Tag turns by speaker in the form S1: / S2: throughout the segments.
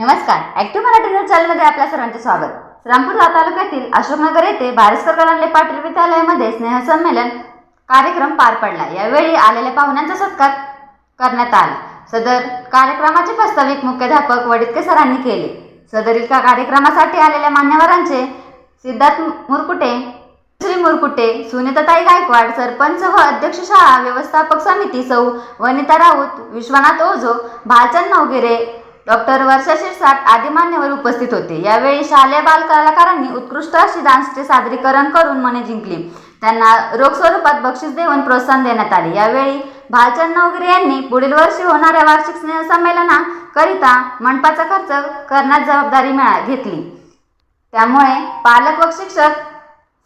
S1: नमस्कार active Marathi news चॅनलमध्ये आपल्या सर्वांचे स्वागत. श्रामपूर तालुक्यातील अशोकनगर येथे भारतकर कलांडे पाटील विद्यालयामध्ये स्नेहसंमेलन कार्यक्रम पार पडला. यावेळी आलेल्या पाहुण्यांचा सत्कार करण्यात आला. सदर कार्यक्रमाचे प्रस्ताविक मुख्याध्यापक वडितके सरांनी केले. सदरील का कार्यक्रमासाठी आलेल्या मान्यवरांचे सिद्धार्थ मुरकुटे श्री मुरकुटे सुनीताताई गायकवाड सरपंच व अध्यक्ष शाळा व्यवस्थापक समिती सौ वनिता राऊत विश्वनाथ ओझो भालचंद नवगिरे डॉक्टर वर्षा शिरसाट आदी मान्यवर उपस्थित होते. यावेळी शालेय बाल कलाकारांनी उत्कृष्ट अशी डान्सचे सादरीकरण करून मने जिंकली. त्यांना रोख स्वरूपात बक्षीस देऊन प्रोत्साहन देण्यात आले. यावेळी भालचंद नवगिरे यांनी पुढील वर्षी होणाऱ्या वार्षिक स्नेह संमेलनाकरिता मंडपाचा खर्च करण्यात जबाबदारी मिळा घेतली. त्यामुळे पालक व शिक्षक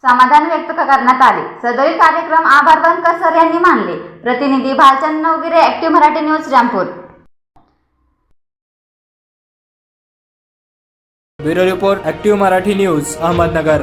S1: समाधान व्यक्त करण्यात आले. सदैव कार्यक्रम आभार बनकर सर यांनी मानले. प्रतिनिधी Bhalchand Navgire active Marathi news Rampur.
S2: Bureau report active Marathi news Ahmednagar.